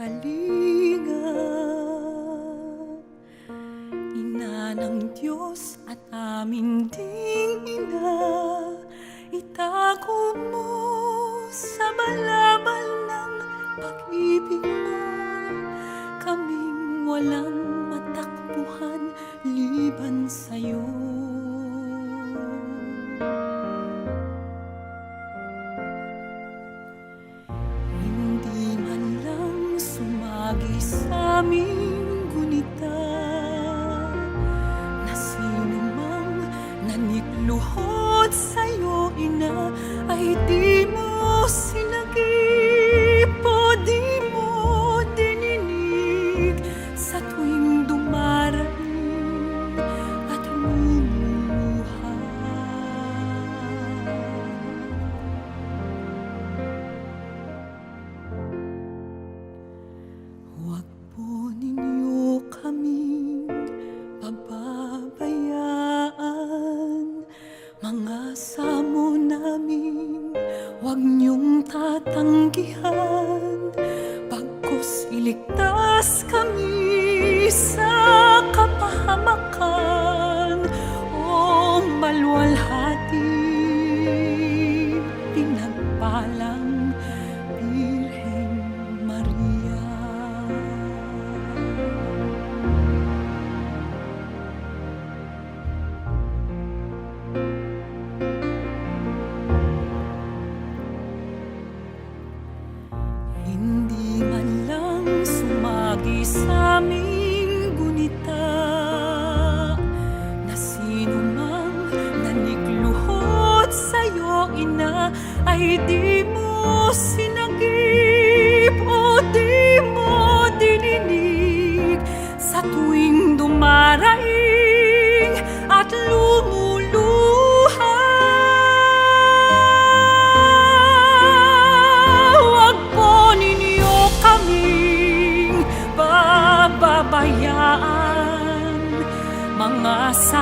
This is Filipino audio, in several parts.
kalinga Ina ng Diyos at amin ding ina Itago mo sa balabal aming gunita Na sino mang nanikluhod sa'yo, ina Ay di mo sinagip po ninyo kaming pababayaan Mga samo namin huwag niyong tatanggihan sa aming gunita Na sino mang nanikluhod sa'yo, ina Ay di mo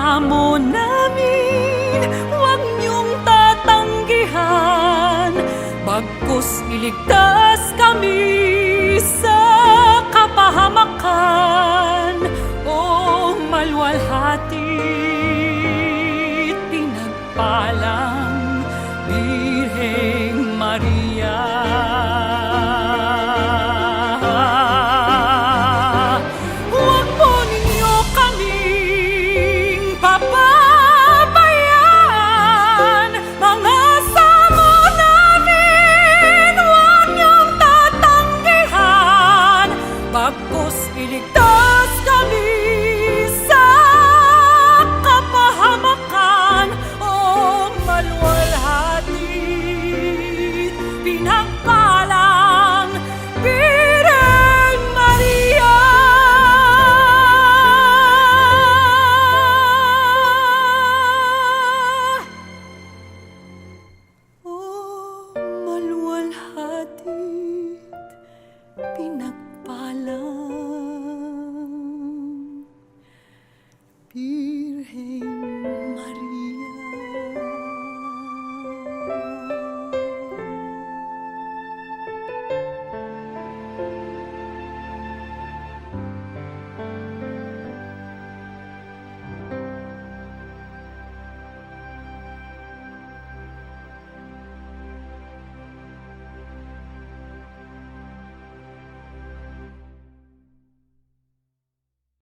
samo namin Huwag niyong tatanggihan Bagkus iligtas kami sa kapahamakan O malwalhati pinagpalang Birheng Maria. Bagkus iligtas kami